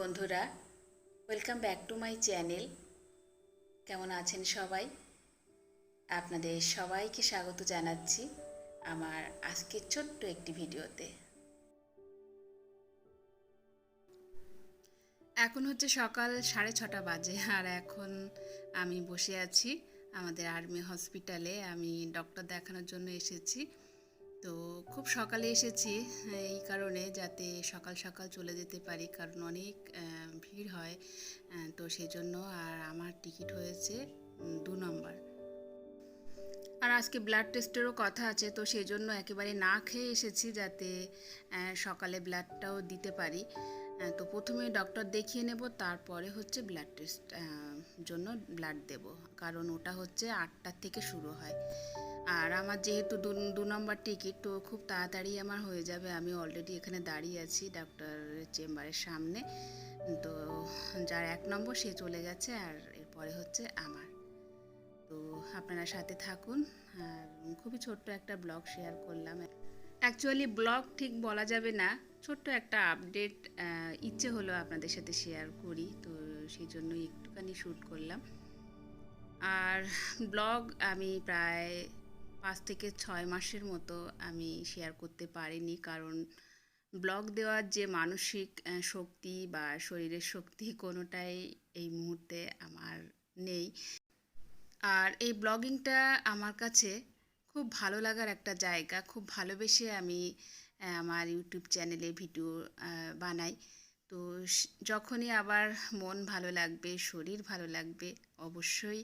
বন্ধুরা, welcome back to my channel. কেমন আছেন সবাই? আপনাদের সবাইকে স্বাগত জানাচ্ছি আমার আজকের ছোট্ট একটি ভিডিওতে। এখন হচ্ছে সকাল সাড়ে ছটা বাজে, আর এখন আমি বসে আছি আমাদের আর্মি হসপিটালে। আমি ডক্টর দেখানোর জন্য এসেছি। তো খুব সকালে এসেছি, এই কারণে যাতে সকাল সকাল চলে যেতে পারি, কারণ অনেক ভিড় হয় তো সেই জন্য আর আমার টিকিট হয়েছে দু নম্বর। আর আজকে ব্লাড টেস্টেরও কথা আছে, তো সেই জন্য একেবারে না খেয়ে এসেছি যাতে সকালে ব্লাডটাও দিতে পারি। তো প্রথমে ডক্টর দেখিয়ে নেব, তারপরে হচ্ছে ব্লাড টেস্ট জন্য ব্লাড দেব, কারণ ওটা হচ্ছে আটটার থেকে শুরু হয়। আর আমার যেহেতু দু নম্বর টিকিট তো খুব তাড়াতাড়ি আমার হয়ে যাবে। আমি অলরেডি এখানে দাঁড়িয়ে আছি ডাক্তারের চেম্বারের সামনে। তো যার এক নম্বর, সে চলে গেছে আর এরপরে হচ্ছে আমার। তো আপনারা সাথে থাকুন। আর খুবই ছোট্ট একটা ব্লগ শেয়ার করলাম। অ্যাকচুয়ালি ব্লগ ঠিক বলা যাবে না। ছোট্ট একটা আপডেট ইচ্ছে হলো আপনাদের সাথে শেয়ার করি। তো সেই জন্যই একটুখানি শ্যুট করলাম। আর ব্লগ আমি প্রায় পাঁচ থেকে ছয় মাসের মতো আমি শেয়ার করতে পারিনি। কারণ ব্লগ দেওয়ার যে মানসিক শক্তি বা শরীরের শক্তি কোনোটাই এই মুহূর্তে আমার নেই। আর এই ব্লগিংটা আমার কাছে খুব ভালো লাগার একটা জায়গা। খুব ভালোবেসে আমি আমার ইউটিউব চ্যানেলে ভিডিও বানাই। তো যখনই আবার মন ভালো লাগবে, শরীর ভালো লাগবে, অবশ্যই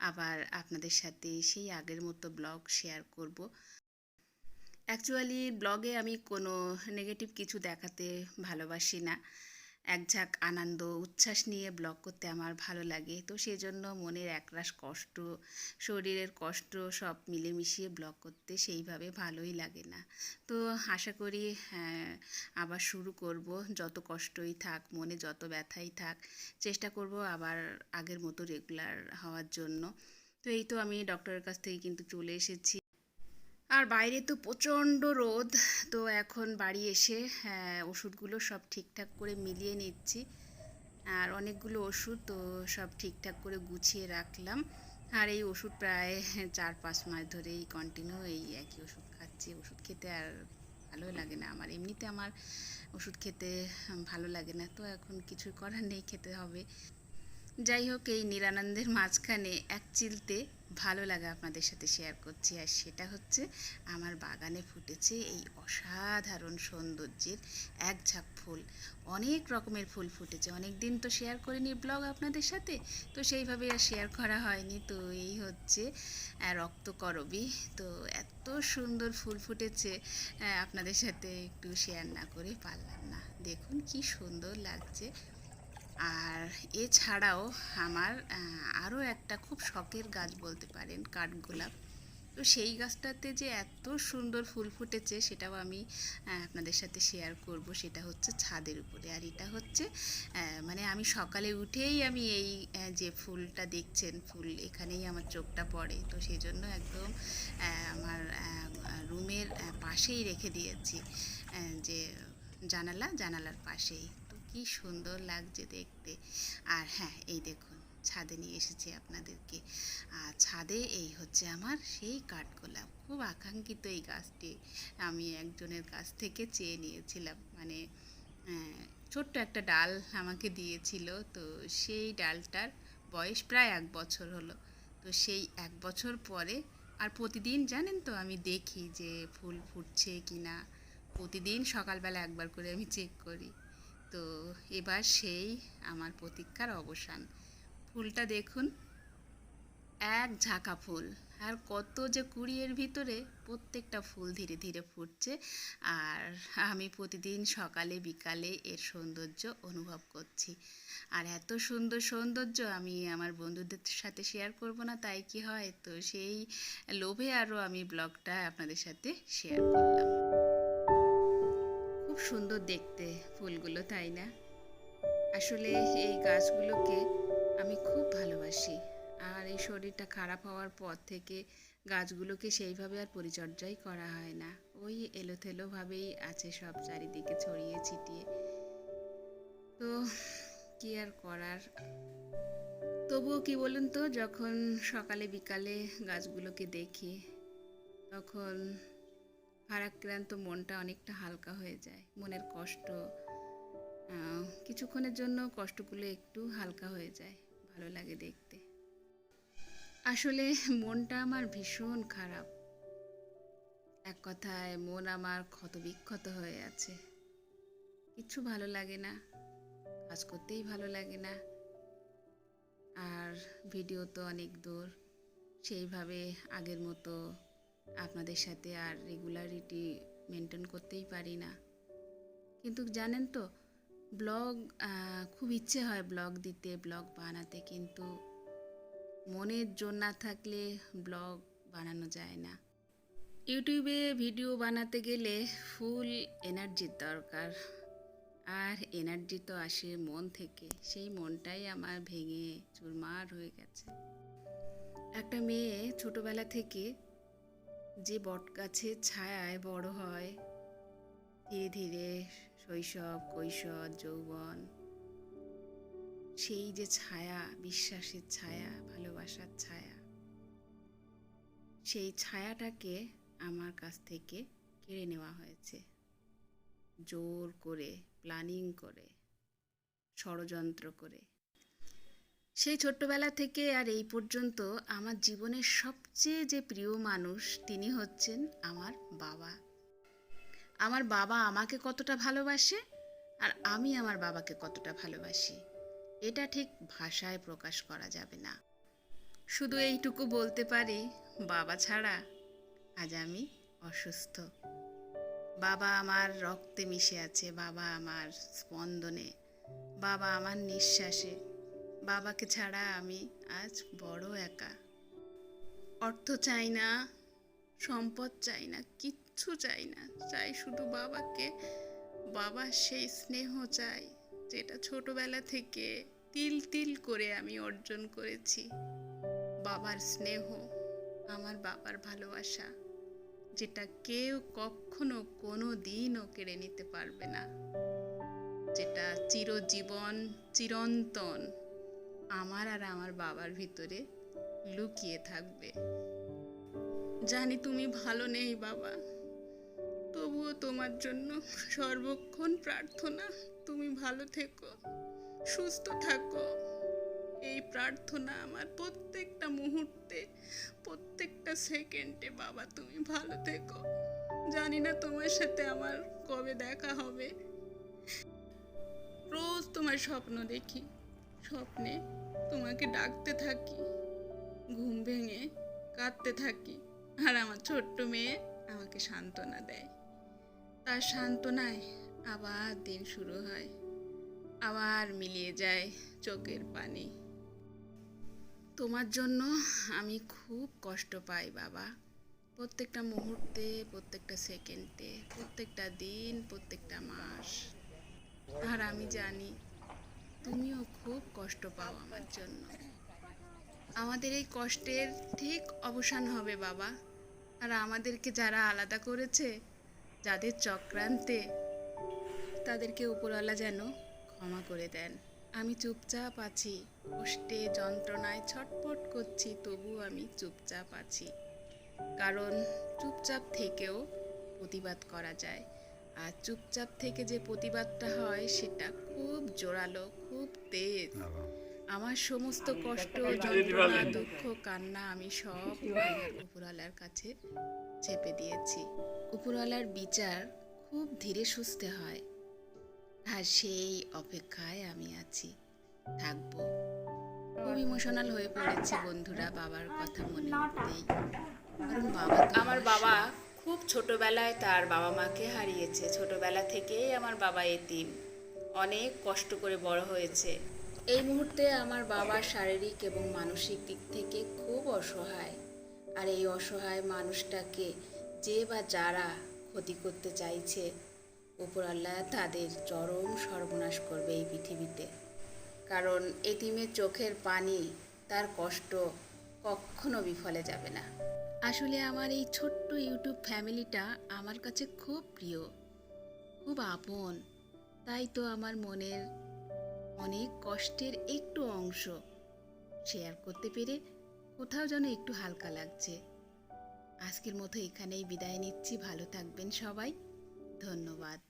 আবার আপনাদের সাথে সেই আগের মতো ব্লগ শেয়ার করব। অ্যাকচুয়ালি ব্লগে আমি কোনো নেগেটিভ কিছু দেখাতে ভালোবাসি না। এক ঝাঁক আনন্দ উচ্ছ্বাস নিয়ে ব্লগ করতে আমার ভালো লাগে। তো সেই জন্য মনের একরাশ কষ্ট শরীরের কষ্ট সব মিলেমিশিয়ে ব্লগ করতে সেইভাবে ভালোই লাগে না। তো আশা করি হ্যাঁ, আবার শুরু করব। যত কষ্টই থাক মনে যত ব্যথাই থাক চেষ্টা করব আবার আগের মতো রেগুলার হওয়ার জন্য। তো এই তো আমি ডক্টরের কাছ থেকে কিন্তু চলে এসেছি। আর বাইরে তো প্রচণ্ড রোদ তো এখন বাড়ি এসে হ্যাঁ, ওষুধগুলো সব ঠিকঠাক করে মিলিয়ে নিচ্ছি। আর অনেকগুলো ওষুধ তো সব ঠিকঠাক করে গুছিয়ে রাখলাম। আর এই ওষুধ প্রায় চার পাঁচ মাস ধরেই কন্টিনিউ এই একই ওষুধ খাচ্ছি। ওষুধ খেতে আর ভালো লাগে না আমার। এমনিতে আমার ওষুধ খেতে ভালো লাগে না তো এখন কিছু করার নেই খেতে হবে। যাই হোক এই নিরানন্দের মাঝখানে এক চিলতে ভালো লাগা আপনাদের সাথে শেয়ার করছি। আর সেটা হচ্ছে, আমার বাগানে ফুটেছে এই অসাধারণ সৌন্দর্যের এক ঝাঁক ফুল। অনেক রকমের ফুল ফুটেছে। অনেক দিন তো শেয়ার করিনি ব্লগ আপনাদের সাথে, তো সেইভাবে আর শেয়ার করা হয়নি। তো এই হচ্ছে রক্তকরবী। তো এত সুন্দর ফুল ফুটেছে আপনাদের সাথে একটু শেয়ার না করে পারলাম না। দেখুন কি সুন্দর লাগছে। আর এছাড়াও আমার আরও একটা খুব শখের গাছ বলতে পারেন, কাঠগোলাপ। তো সেই গাছটাতে যে এত সুন্দর ফুল ফুটেছে সেটাও আমি আপনাদের সাথে শেয়ার করব। সেটা হচ্ছে ছাদের উপরে। আর এটা হচ্ছে মানে আমি সকালে উঠেই আমি এই যে ফুলটা দেখছেন, ফুল এখানেই আমার চোখটা পড়ে। তো সেই জন্য একদম আমার রুমের পাশেই রেখে দিয়েছি যে জানালা, জানালার পাশেই। কি সুন্দর লাগছে দেখতে। আর হ্যাঁ এই দেখুন, ছাদে নিয়ে এসেছি আপনাদেরকে। আর ছাদে এই হচ্ছে আমার সেই কাঠগোলাপ। খুব আকাঙ্ক্ষিত এই গাছটি। আমি একজনের কাছ থেকে চেয়ে নিয়েছিলাম। মানে ছোট্ট একটা ডাল আমাকে দিয়েছিল। তো সেই ডালটার বয়স প্রায় এক বছর হলো। তো সেই এক বছর পরে, আর প্রতিদিন জানেন তো, আমি দেখি যে ফুল ফুটছে কি না প্রতিদিন সকালবেলা একবার করে আমি চেক করি। তো এবার সেই আমার প্রতীক্ষার অবসান। ফুলটা দেখুন, এক ঝাঁকা ফুল। আর কত যে কুড়িয়ের ভিতরে প্রত্যেকটা ফুল ধীরে ধীরে ফুটছে। আর আমি প্রতিদিন সকালে, বিকালে এর সৌন্দর্য অনুভব করছি। আর এত সুন্দর সৌন্দর্য আমি আমার বন্ধুদের সাথে শেয়ার করব না, তাই কি হয়? তো সেই লোভে আরও আমি ব্লগটা আপনাদের সাথে শেয়ার করলাম। সুন্দর দেখতে ফুলগুলো, তাই না? আসলে এই গাছগুলোকে আমি খুব ভালোবাসি। আর এই শরীরটা খারাপ হওয়ার পর থেকে গাছগুলোকে সেইভাবে আর পরিচর্যাই করা হয় না। ওই এলোথেলোভাবেই আছে সব চারিদিকে ছড়িয়ে ছিটিয়ে। তো কি আর করার? তবুও কি বলুন তো, যখন সকালে বিকালে গাছগুলোকে দেখি, তখন ভারাক্রান্ত মনটা অনেকটা হালকা হয়ে যায়। মনের কষ্ট কিছুক্ষণের জন্য কষ্টগুলো একটু হালকা হয়ে যায়। ভালো লাগে দেখতে। আসলে মনটা আমার ভীষণ খারাপ। এক কথায় মন আমার ক্ষতবিক্ষত হয়ে আছে। কিচ্ছু ভালো লাগে না। কাজ করতেই ভালো লাগে না। আর ভিডিও তো অনেক দূর। সেইভাবে আগের মতো আপনাদের সাথে আর রেগুলারিটি মেনটেন করতেই পারি না। কিন্তু জানেন তো ব্লগ খুব ইচ্ছে হয় ব্লগ দিতে ব্লগ বানাতে, কিন্তু মনের জোর না থাকলে ব্লগ বানানো যায় না। ইউটিউবে ভিডিও বানাতে গেলে ফুল এনার্জির দরকার। আর এনার্জি তো আসে মন থেকে, সেই মনটাই আমার ভেঙে চুরমার হয়ে গেছে। একটা মেয়ে ছোটবেলা থেকে যে বট গাছের ছায়ায় বড় হয়, ধীরে ধীরে শৈশব, কৈশোর, যৌবন, সেই যে ছায়া, বিশ্বাসের ছায়া, ভালোবাসার ছায়া, সেই ছায়াটাকে আমার কাছ থেকে কেড়ে নেওয়া হয়েছে। জোর করে প্ল্যানিং করে, ষড়যন্ত্র করে। সেই ছোট্টবেলা থেকে আর এই পর্যন্ত আমার জীবনের সবচেয়ে যে প্রিয় মানুষ তিনি হচ্ছেন আমার বাবা। আমার বাবা আমাকে কতটা ভালোবাসে আর আমি আমার বাবাকে কতটা ভালোবাসি, এটা ঠিক ভাষায় প্রকাশ করা যাবে না। শুধু এইটুকু বলতে পারি, বাবা ছাড়া আজ আমি অসুস্থ। বাবা আমার রক্তে মিশে আছে, বাবা আমার স্পন্দনে, বাবা আমার নিঃশ্বাসে। বাবাকে ছাড়া আমি আজ বড় একা। অর্থ চাই না, সম্পদ চাই না, কিচ্ছু চাই না। চাই শুধু বাবাকে বাবার সেই স্নেহ চাই যেটা ছোটবেলা থেকে তিল তিল করে আমি অর্জন করেছি। বাবার স্নেহ, আমার বাবার ভালোবাসা, যেটা কেউ কখনো কোনো দিনও কেড়ে নিতে পারবে না। যেটা চিরজীবন, চিরন্তন আমার আর আমার বাবার ভিতরে লুকিয়ে থাকবে। জানি তুমি ভালো নেই বাবা। তবুও তোমার জন্য সর্বক্ষণ প্রার্থনা, তুমি ভালো থেকো, সুস্থ থাকো। এই প্রার্থনা আমার প্রত্যেকটা মুহূর্তে, প্রত্যেকটা সেকেন্ডে বাবা, তুমি ভালো থেকো। জানি না তোমার সাথে আমার কবে দেখা হবে। রোজ তোমার স্বপ্ন দেখি। স্বপ্নে তোমাকে ডাকতে থাকি, ঘুম ভেঙে কাঁদতে থাকি, আর আমার ছোট্ট মেয়ে আমাকে সান্ত্বনা দেয়। তার সান্ত্বনায় আবার দিন শুরু হয়, আবার মিলিয়ে যায় চোখের পানি। তোমার জন্য আমি খুব কষ্ট পাই বাবা। প্রত্যেকটা মুহূর্তে, প্রত্যেকটা সেকেন্ডে, প্রত্যেকটা দিন, প্রত্যেকটা মাস। আর আমি জানি তুমিও খুব কষ্ট পাও আমার জন্য। আমাদের এই কষ্টের ঠিক অবসান হবে বাবা। আর আমাদেরকে যারা আলাদা করেছে, যাদের চক্রান্তে, তাদেরকে উপরওয়ালা যেন ক্ষমা করে দেন। আমি চুপচাপ আছি, কষ্টে, যন্ত্রণায় ছটপট করছি তবু আমি চুপচাপ আছি। কারণ চুপচাপ থেকেও প্রতিবাদ করা যায়। আর চুপচাপ থেকে যে প্রতিবাদটা হয়, সেটা খুব জোরালো খুব তেজ আমার সমস্ত কষ্ট যন্ত্রণা দুঃখ কান্না আমি সব আমার উপরওয়ালার কাছে চেপে দিয়েছি। উপরওয়ালার বিচার খুব ধীরে সুস্থে হয়। আর সেই অপেক্ষায় আমি আছি থাকব। খুব ইমোশনাল হয়ে পড়েছি বন্ধুরা বাবার কথা মনে করতেই কারণ বাবা তো আমার বাবা খুব ছোটবেলায় তার বাবা মাকে হারিয়েছে। ছোটবেলা থেকেই আমার বাবা এতিম। অনেক কষ্ট করে বড় হয়েছে। এই মুহূর্তে আমার বাবা শারীরিক এবং মানসিক দিক থেকে খুব অসহায়। আর এই অসহায় মানুষটাকে যে বা যারা ক্ষতি করতে চাইছে উপরাল্লাহ তাদের চরম সর্বনাশ করবে এই পৃথিবীতে। কারণ এতিমের চোখের পানি তার কষ্ট কখনো বিফলে যাবে না। আসলে আমার এই ছোট্ট ইউটিউব ফ্যামিলিটা আমার কাছে খুব প্রিয়। খুব আপন তাই তো আমার মনের অনেক কষ্টের একটু অংশ শেয়ার করতে পেরে কোথাও যেন একটু হালকা লাগছে। আজকের মতো এখানেই বিদায় নিচ্ছি। ভালো থাকবেন সবাই। ধন্যবাদ।